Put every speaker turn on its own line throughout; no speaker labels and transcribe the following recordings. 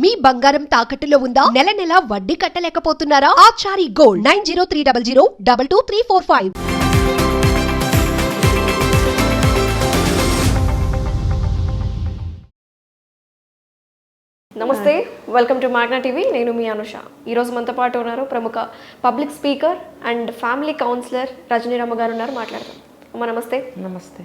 మీ బంగారం తాకట్టులో ఉందా? నెల నెల వడ్డీ కట్టలేకపోతున్నారా? Achari gold nine zero three double zero double two three four five.
నమస్తే వెల్కమ్ టు మాగ్నా టీవీ నేను మీ అనుష. ఈరోజు మనతో పాటు ఉన్నారు ప్రముఖ public speaker and family counsellor Rajaniramma గారు ఉన్నారు మాట్లాడదాం. అమ్మ నమస్తే.
నమస్తే.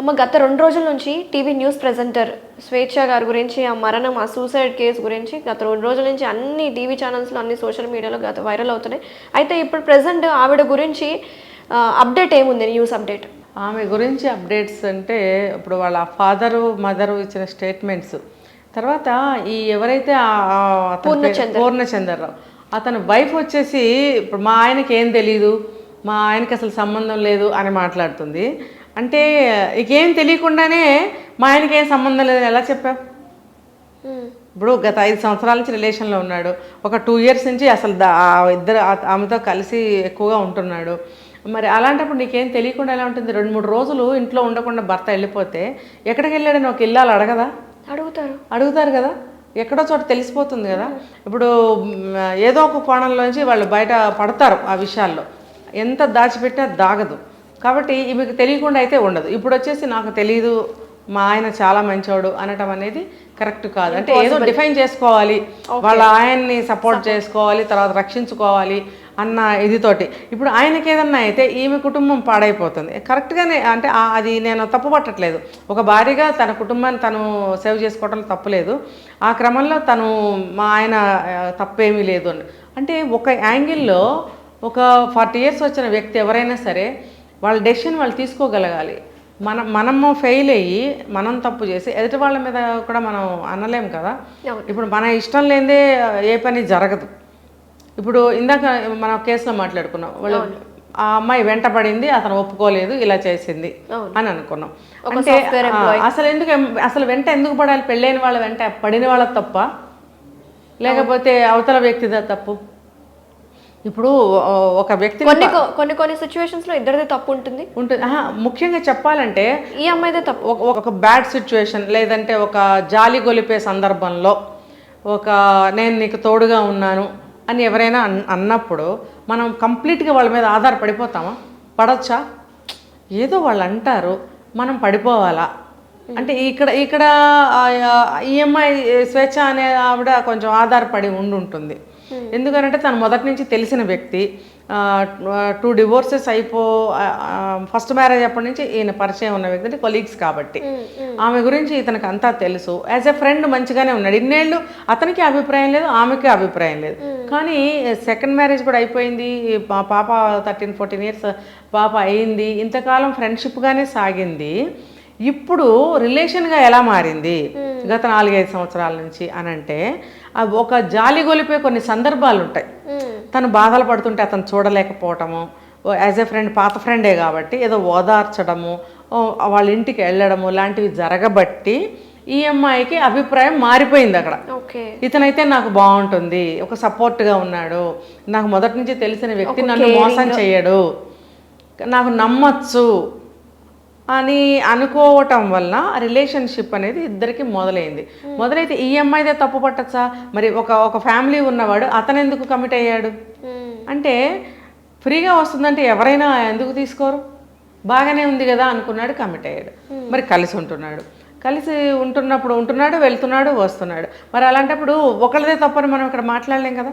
అమ్మ గత రెండు రోజుల నుంచి టీవీ న్యూస్ ప్రెజెంటర్ స్వేచ్ఛ గారి గురించి ఆ మరణం ఆ సూసైడ్ కేసు గురించి గత రెండు రోజుల నుంచి అన్ని టీవీ ఛానల్స్లో అన్ని సోషల్ మీడియాలో గత వైరల్ అవుతున్నాయి. అయితే ఇప్పుడు ప్రెసెంట్ ఆవిడ గురించి అప్డేట్ ఏముంది న్యూస్ అప్డేట్?
ఆమె గురించి అప్డేట్స్ అంటే ఇప్పుడు వాళ్ళ ఫాదరు మదరు ఇచ్చిన స్టేట్మెంట్స్. తర్వాత ఈ ఎవరైతే పూర్ణచంద్రరావు అతని వైఫ్ వచ్చేసి ఇప్పుడు మా ఆయనకి ఏం తెలీదు మా ఆయనకి అసలు సంబంధం లేదు అని మాట్లాడుతుంది. అంటే ఇకేం తెలియకుండానే మా ఆయనకి ఏం సంబంధం లేదని ఎలా చెప్పావు? ఇప్పుడు గత ఐదు సంవత్సరాల నుంచి రిలేషన్లో ఉన్నాడు. ఒక టూ ఇయర్స్ నుంచి అసలు ఇద్దరు ఆమెతో కలిసి ఎక్కువగా ఉంటున్నాడు. మరి అలాంటప్పుడు నీకేం తెలియకుండా ఎలా ఉంటుంది? రెండు మూడు రోజులు ఇంట్లో ఉండకుండా భర్త వెళ్ళిపోతే ఎక్కడికి వెళ్ళాడని ఒక ఇల్లాలు అడగదా?
అడుగుతారు.
అడుగుతారు కదా? ఎక్కడో చోట తెలిసిపోతుంది కదా? ఇప్పుడు ఏదో ఒక కోణంలోంచి వాళ్ళు బయట పడతారు ఆ విషయాల్లో. ఎంత దాచిపెట్టినా దాగదు. కాబట్టి ఈమెకు తెలియకుండా అయితే ఉండదు. ఇప్పుడు వచ్చేసి నాకు తెలియదు మా ఆయన చాలా మంచోడు అనటం అనేది కరెక్ట్ కాదు. అంటే ఏదో డిఫైన్ చేసుకోవాలి. వాళ్ళ ఆయన్ని సపోర్ట్ చేసుకోవాలి తర్వాత రక్షించుకోవాలి అన్న ఇదితోటి. ఇప్పుడు ఆయనకి ఏదన్నా అయితే ఈమె కుటుంబం పాడైపోతుంది. కరెక్ట్గానే అంటే అది నేను తప్పు పట్టట్లేదు. ఒక భార్యగా తన కుటుంబాన్ని తను సేవ్ చేసుకోవటం తప్పులేదు ఆ క్రమంలో తను మా ఆయన తప్పేమీ లేదు అంటే ఒక యాంగిల్లో ఒక ఫార్టీ ఇయర్స్ వచ్చిన వ్యక్తి ఎవరైనా సరే వాళ్ళ డెసిషన్ వాళ్ళు తీసుకోగలగాలి. మనం మనము ఫెయిల్ అయ్యి మనం తప్పు చేసి ఎదుటి వాళ్ళ మీద కూడా మనం అనలేం కదా? ఇప్పుడు మన ఇష్టం లేనిదే ఏ పని జరగదు. ఇప్పుడు ఇందాక మన కేసులో మాట్లాడుకున్నాం. వాళ్ళు ఆ అమ్మాయి వెంట పడింది అతను ఒప్పుకోలేదు ఇలా చేసింది అని అనుకున్నాం. అంటే అసలు ఎందుకు అసలు వెంట ఎందుకు పడాలి? పెళ్ళైన వాళ్ళ వెంట పడిన వాళ్ళ తప్ప? లేకపోతే అవతల వ్యక్తిదా తప్పు? ఇప్పుడు ఒక వ్యక్తిని
కొన్ని కొన్ని కొన్ని సిచ్యువేషన్స్లో ఇద్దరిది తప్పు ఉంటుంది.
ఉంటుంది ముఖ్యంగా చెప్పాలంటే
ఈ అమ్మాయిదే తప్పు.
ఒక బ్యాడ్ సిచ్యువేషన్ లేదంటే ఒక జాలి గొలిపే సందర్భంలో ఒక నేను నీకు తోడుగా ఉన్నాను అని ఎవరైనా అన్ అన్నప్పుడు మనం కంప్లీట్గా వాళ్ళ మీద ఆధారపడిపోతామా? పడచ్చా? ఏదో వాళ్ళు అంటారు మనం పడిపోవాలా? అంటే ఇక్కడ ఇక్కడ ఈఎంఐ స్వేచ్ఛ అనే ఆవిడ కొంచెం ఆధారపడి ఉండి ఉంటుంది ఎందుకంటే తను మొదటి నుంచి తెలిసిన వ్యక్తి టూ డివోర్సెస్ అయిపో ఫస్ట్ మ్యారేజ్ అప్పటి నుంచి ఈయన పరిచయం ఉన్న వ్యక్తి అంటే కొలీగ్స్ కాబట్టి. ఆమె గురించి ఇతనికి అంతా తెలుసు. యాజ్ ఎ ఫ్రెండ్ మంచిగానే ఉన్నాడు. ఇన్నేళ్ళు అతనికి అభిప్రాయం లేదు ఆమెకి అభిప్రాయం లేదు. కానీ సెకండ్ మ్యారేజ్ కూడా అయిపోయింది. మా పాప థర్టీన్ ఫోర్టీన్ ఇయర్స్ పాప అయింది. ఇంతకాలం ఫ్రెండ్షిప్గానే సాగింది. ఇప్పుడు రిలేషన్గా ఎలా మారింది? గత నాలుగైదు సంవత్సరాల నుంచి అని అంటే ఒక జాలి గొలిపే కొన్ని సందర్భాలు ఉంటాయి తను బాధలు పడుతుంటే అతను చూడలేకపోవటము యాజ్ ఎ ఫ్రెండ్ పాత ఫ్రెండే కాబట్టి ఏదో ఓదార్చడము వాళ్ళ ఇంటికి వెళ్ళడము లాంటివి జరగబట్టి ఈ అమ్మాయికి అభిప్రాయం మారిపోయింది అక్కడ. ఇతనైతే నాకు బాగుంటుంది ఒక సపోర్ట్గా ఉన్నాడు నాకు మొదటి నుంచి తెలిసిన వ్యక్తి నన్ను మోసం చేయడు నాకు నమ్మచ్చు అని అనుకోవటం వల్ల రిలేషన్షిప్ అనేది ఇద్దరికి మొదలైంది. మొదలైతే ఈ అమ్మాయిదే తప్పు పట్టచ్చా? మరి ఒక ఒక ఫ్యామిలీ ఉన్నవాడు అతను ఎందుకు కమిట్ అయ్యాడు? అంటే ఫ్రీగా వస్తుందంటే ఎవరైనా ఎందుకు తీసుకోరు? బాగానే ఉంది కదా అనుకున్నాడు కమిట్ అయ్యాడు. మరి కలిసి ఉంటున్నాడు. కలిసి ఉంటున్నప్పుడు ఉంటున్నాడు వెళ్తున్నాడు వస్తున్నాడు. మరి అలాంటప్పుడు ఒకళ్ళదే తప్పని మనం ఇక్కడ మాట్లాడలేం కదా?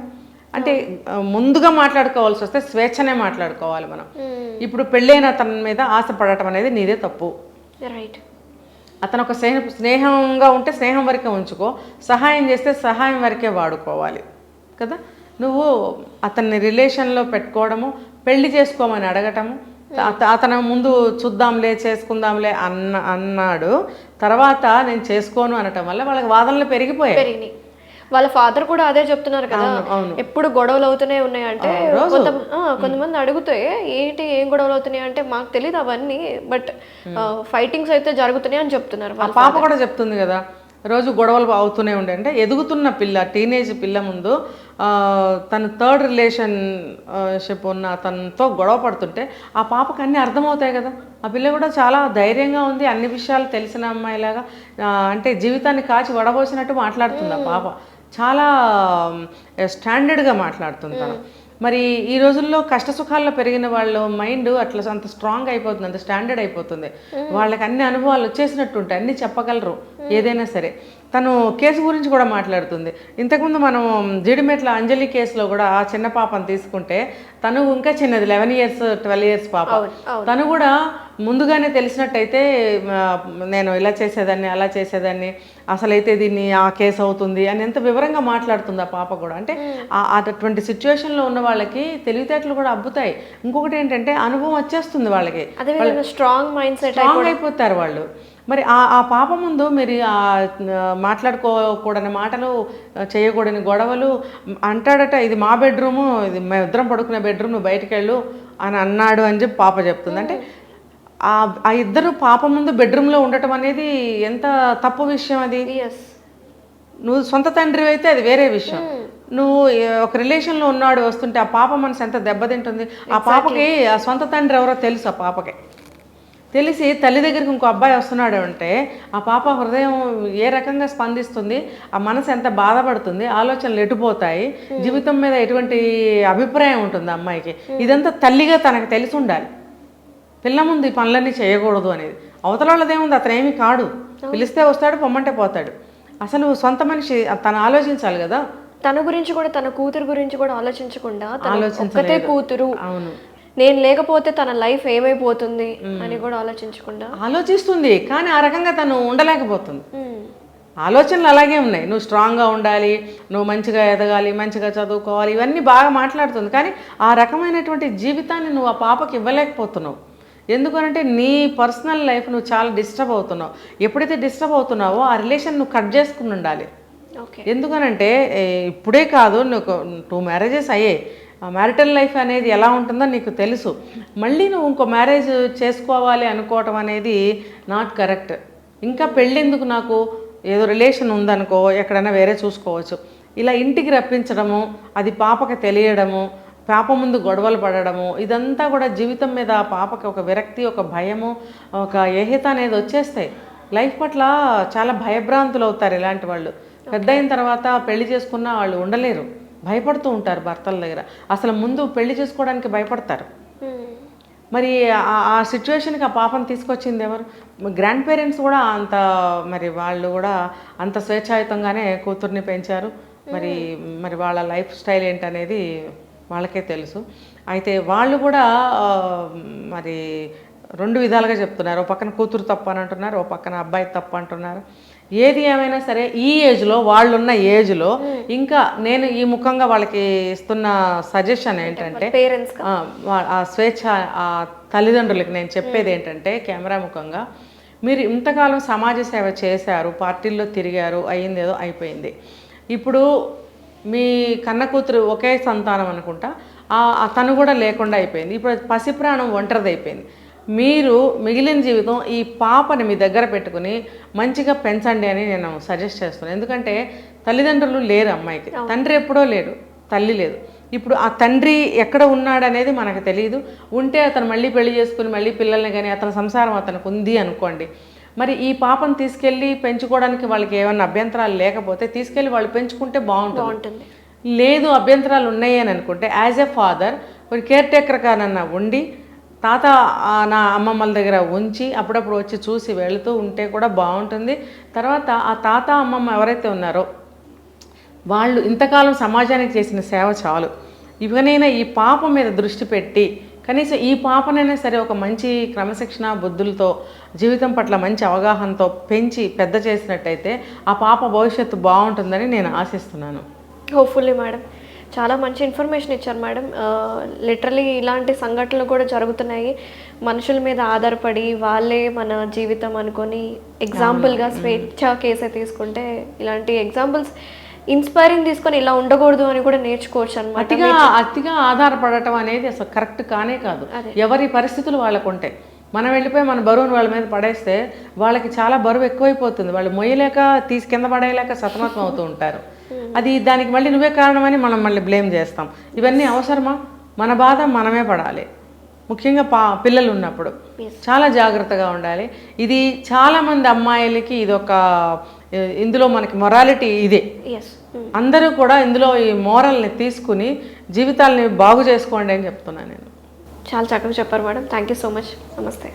అంటే ముందుగా మాట్లాడుకోవాల్సి వస్తే స్వేచ్ఛనే మాట్లాడుకోవాలి మనం. ఇప్పుడు పెళ్ళైన అతని మీద ఆశపడటం అనేది నీదే తప్పు.
రైట్.
అతను ఒక స్నేహ స్నేహంగా ఉంటే స్నేహం వరకే ఉంచుకో సహాయం చేస్తే సహాయం వరకే వాడుకోవాలి. కదా? నువ్వు అతన్ని రిలేషన్లో పెట్టుకోవడము పెళ్ళి చేసుకోమని అడగటము అత- అతను ముందు చూద్దాంలే చేసుకుందాంలే అన్న అన్నాడు తర్వాత నేను చేసుకోను అనటం వల్ల వాళ్ళకి వాదనలు పెరిగిపోయాయి.
వాళ్ళ ఫాదర్ కూడా అదే చెప్తున్నారు కదా. ఎప్పుడు గొడవలు అవుతూనే ఉన్నాయి అంటే కొంత కొంతమంది అడిగితే ఏంటి ఏం గొడవలు అవుతున్నాయి? అంటే మాకు తెలియదు అవన్నీ బట్ ఫైటింగ్స్ అయితే జరుగుతున్నాయి అని చెప్తున్నారు వాళ్ళు
పాప కూడా చెప్తుంది కదా రోజు గొడవలు అవుతూనే ఉండే. అంటే ఎదుగుతున్న పిల్ల టీనేజ్ పిల్ల ముందు తన థర్డ్ రిలేషన్ షిప్ ఉన్న తనతో గొడవ పడుతుంటే ఆ పాపకు అన్నీ అర్థమవుతాయి కదా. ఆ పిల్ల కూడా చాలా ధైర్యంగా ఉంది అన్ని విషయాలు తెలిసిన అమ్మాయిలాగా అంటే జీవితాన్ని కాచి వడబోసినట్టు మాట్లాడుతుంది ఆ పాప. చాలా స్టాండర్డ్గా మాట్లాడుతుంది తను మరి ఈ రోజుల్లో కష్ట సుఖాల్లో పెరిగిన వాళ్ళ మైండ్ అట్లా అంత స్ట్రాంగ్ అయిపోతుంది అంత స్టాండర్డ్ అయిపోతుంది. వాళ్ళకి అన్ని అనుభవాలు వచ్చేసినట్టు ఉంటాయి అన్ని చెప్పగలరు ఏదైనా సరే. తను కేసు గురించి కూడా మాట్లాడుతుంది. ఇంతకుముందు మనం జీడిమెట్ల అంజలి కేసులో కూడా ఆ చిన్న పాపను తీసుకుంటే తను ఇంకా చిన్నది లెవెన్ ఇయర్స్ ట్వెల్వ్ ఇయర్స్ పాప. తను కూడా ముందుగానే తెలిసినట్టయితే నేను ఇలా చేసేదాన్ని అలా చేసేదాన్ని అసలైతే దీన్ని ఆ కేసు అవుతుంది అని ఎంత వివరంగా మాట్లాడుతుంది ఆ పాప కూడా. అంటే ఆ- అటువంటి సిచ్యువేషన్లో ఉన్న వాళ్ళకి తెలివితేటలు కూడా అబ్బుతాయి. ఇంకొకటి ఏంటంటే అనుభవం వచ్చేస్తుంది వాళ్ళకి.
స్ట్రాంగ్ మైండ్ సెట్
స్ట్రాంగ్ అయిపోతారు వాళ్ళు. మరి ఆ ఆ పాప ముందు మీరు ఆ మాట్లాడుకోకూడని మాటలు చేయకూడని గొడవలు అంటాడట ఇది మా బెడ్రూము ఇది మేము ఇద్దరం పడుకునే బెడ్రూమ్ నువ్వు బయటికి వెళ్ళు అని అన్నాడు అని చెప్పి పాప చెప్తుంది. అంటే ఆ ఆ ఇద్దరు పాప ముందు బెడ్రూమ్లో ఉండటం అనేది ఎంత తప్పు విషయం అది? నువ్వు సొంత తండ్రి అయితే అది వేరే విషయం. నువ్వు ఏ- ఒక రిలేషన్లో ఉన్నాడు వస్తుంటే ఆ పాప మనసు ఎంత దెబ్బతింటుంది? ఆ పాపకి ఆ సొంత తండ్రి ఎవరో తెలుసు ఆ పాపకి. తెలిసి తల్లి దగ్గరికి ఇంకో అబ్బాయి వస్తున్నాడు అంటే ఆ పాప హృదయం ఏ రకంగా స్పందిస్తుంది? ఆ మనసు ఎంత బాధపడుతుంది? ఆలోచనలు ఎటుపోతాయి? జీవితం మీద ఎటువంటి అభిప్రాయం ఉంటుంది అమ్మాయికి? ఇదంతా తల్లిగా తనకు తెలిసి ఉండాలి. పిల్ల ముందు ఈ పనులన్నీ చేయకూడదు అనేది. అవతల వాళ్ళదేముంది అతను ఏమీ కాడు పిలిస్తే వస్తాడు పొమ్మంటే పోతాడు. అసలు సొంత మనిషి తను ఆలోచించాలి కదా?
తన గురించి కూడా తన కూతురు గురించి కూడా ఆలోచించకుండా. ఒక్కతే కూతురు.
అవును.
నేను లేకపోతే తన లైఫ్ ఏమైపోతుంది అని కూడా ఆలోచించకుండా.
ఆలోచిస్తుంది కానీ ఆ రకంగా తను ఉండలేకపోతుంది. ఆలోచనలు అలాగే ఉన్నాయి. నువ్వు స్ట్రాంగ్గా ఉండాలి నువ్వు మంచిగా ఎదగాలి మంచిగా చదువుకోవాలి ఇవన్నీ బాగా మాట్లాడుతుంది. కానీ ఆ రకమైనటువంటి జీవితాన్ని నువ్వు ఆ పాపకి ఇవ్వలేకపోతున్నావు. ఎందుకనంటే నీ పర్సనల్ లైఫ్ నువ్వు చాలా డిస్టర్బ్ అవుతున్నావు. ఎప్పుడైతే డిస్టర్బ్ అవుతున్నావో ఆ రిలేషన్ నువ్వు కట్ చేసుకుని ఉండాలి.
ఓకే.
ఎందుకనంటే ఇప్పుడే కాదు నువ్వు టూ మ్యారేజెస్ అయ్యాయి. ఆ మ్యారిటల్ లైఫ్ అనేది ఎలా ఉంటుందో నీకు తెలుసు. మళ్ళీ నువ్వు ఇంకో మ్యారేజ్ చేసుకోవాలి అనుకోవటం అనేది నాట్ కరెక్ట్. ఇంకా పెళ్ళెందుకు నాకు? ఏదో రిలేషన్ ఉందనుకో ఎక్కడైనా వేరే చూసుకోవచ్చు. ఇలా ఇంటికి రప్పించడము అది పాపకి తెలియడము పాప ముందు గొడవలు పడడము ఇదంతా కూడా జీవితం మీద ఆ పాపకి ఒక విరక్తి ఒక భయము ఒక ఏహిత అనేది వచ్చేస్తాయి. లైఫ్ పట్ల చాలా భయభ్రాంతులు అవుతారు ఇలాంటి వాళ్ళు. పెద్ద అయిన తర్వాత పెళ్ళి చేసుకున్న వాళ్ళు ఉండలేరు. భయపడుతూ ఉంటారు భర్తల దగ్గర. అసలు ముందు పెళ్ళి చేసుకోవడానికి భయపడతారు. మరి ఆ- ఆ సిచ్యువేషన్కి ఆ పాపను తీసుకొచ్చింది ఎవరు? గ్రాండ్ పేరెంట్స్ కూడా అంత మరి వాళ్ళు కూడా అంత స్వేచ్ఛాయుతంగానే కూతుర్ని పెంచారు. మరి మరి వాళ్ళ లైఫ్ స్టైల్ ఏంటనేది వాళ్ళకే తెలుసు. అయితే వాళ్ళు కూడా మరి రెండు విధాలుగా చెప్తున్నారు. ఓ పక్కన కూతురు తప్పు అని అంటున్నారు ఓ పక్కన అబ్బాయి తప్పు అంటున్నారు. ఏది ఏమైనా సరే ఈ ఏజ్లో వాళ్ళున్న ఏజ్లో ఇంకా నేను ఈ ముఖంగా వాళ్ళకి ఇస్తున్న సజెషన్ ఏంటంటే
పేరెంట్స్
ఆ, స్వేచ్ఛ ఆ తల్లిదండ్రులకి నేను చెప్పేది ఏంటంటే కెమెరా ముఖంగా మీరు ఇంతకాలం సమాజ సేవ చేశారు పార్టీల్లో తిరిగారు అయ్యింది ఏదో అయిపోయింది. ఇప్పుడు మీ కన్న కూతురు ఒకే సంతానం అనుకుంటా తను కూడా లేకుండా అయిపోయింది. ఇప్పుడు పసిప్రాణం ఒంటరిది అయిపోయింది. మీరు మిగిలిన జీవితం ఈ పాపని మీ దగ్గర పెట్టుకుని మంచిగా పెంచండి అని నేను సజెస్ట్ చేస్తున్నాను. ఎందుకంటే తల్లిదండ్రులు లేరు అమ్మాయికి. తండ్రి ఎప్పుడో లేడు తల్లి లేదు. ఇప్పుడు ఆ తండ్రి ఎక్కడ ఉన్నాడు అనేది మనకు తెలియదు ఉంటే అతను మళ్ళీ పెళ్ళి చేసుకుని మళ్ళీ పిల్లల్ని కానీ అతని సంసారం అతనికి ఉంది అనుకోండి. మరి ఈ పాపను తీసుకెళ్ళి పెంచుకోవడానికి వాళ్ళకి ఏమైనా అభ్యంతరాలు లేకపోతే తీసుకెళ్ళి వాళ్ళు పెంచుకుంటే బాగుంటుంది. లేదు అభ్యంతరాలు ఉన్నాయి అని అనుకుంటే యాజ్ ఎ ఫాదర్ ఒక కేర్ టేకర్ కానన్నా ఉండి తాత నా అమ్మమ్మల దగ్గర ఉంచి అప్పుడప్పుడు వచ్చి చూసి వెళుతూ ఉంటే కూడా బాగుంటుంది. తర్వాత ఆ తాత అమ్మమ్మ ఎవరైతే ఉన్నారో వాళ్ళు ఇంతకాలం సమాజానికి చేసిన సేవ చాలు. ఇవనైనా ఈ పాప మీద దృష్టి పెట్టి కనీసం ఈ పాపనైనా సరే ఒక మంచి క్రమశిక్షణ బుద్ధులతో జీవితం పట్ల మంచి అవగాహనతో పెంచి పెద్ద చేసినట్టయితే ఆ పాప భవిష్యత్తు బాగుంటుందని నేను ఆశిస్తున్నాను.
హోప్ఫుల్లీ మేడం చాలా మంచి ఇన్ఫర్మేషన్ ఇచ్చారు మేడం లిటరలీ ఇలాంటి సంఘటనలు కూడా జరుగుతున్నాయి. మనుషుల మీద ఆధారపడి వాళ్ళే మన జీవితం అనుకొని ఎగ్జాంపుల్గా స్వేచ్ఛ కేసే తీసుకుంటే ఇలాంటి ఎగ్జాంపుల్స్ ఇన్స్పైరింగ్ తీసుకొని ఇలా ఉండకూడదు అని కూడా నేర్చుకోవచ్చు అనమాట
అతిగా అతిగా ఆధారపడటం అనేది అసలు కరెక్ట్ కానే కాదు. ఎవరి పరిస్థితులు వాళ్ళకు ఉంటాయి. మనం వెళ్ళిపోయి మన బరువును వాళ్ళ మీద పడేస్తే వాళ్ళకి చాలా బరువు ఎక్కువైపోతుంది. వాళ్ళు మొయ్యలేక తీసి కింద పడేయలేక సతమతం అవుతూ ఉంటారు. అది దానికి మళ్ళీ నువ్వే కారణమని మనం మళ్ళీ బ్లేమ్ చేస్తాం. ఇవన్నీ అవసరమా? మన బాధ మనమే పడాలి. ముఖ్యంగా పా పిల్లలు ఉన్నప్పుడు చాలా జాగ్రత్తగా ఉండాలి. ఇది చాలా మంది అమ్మాయిలకి ఇది ఒక ఇందులో మనకి మొరాలిటీ ఇదే.
ఎస్
అందరూ కూడా ఇందులో ఈ మోరల్ని తీసుకుని జీవితాల్ని బాగు చేసుకోండి అని చెప్తున్నాను నేను.
చాలా చక్కగా చెప్పారు madam. Thank you so much నమస్తే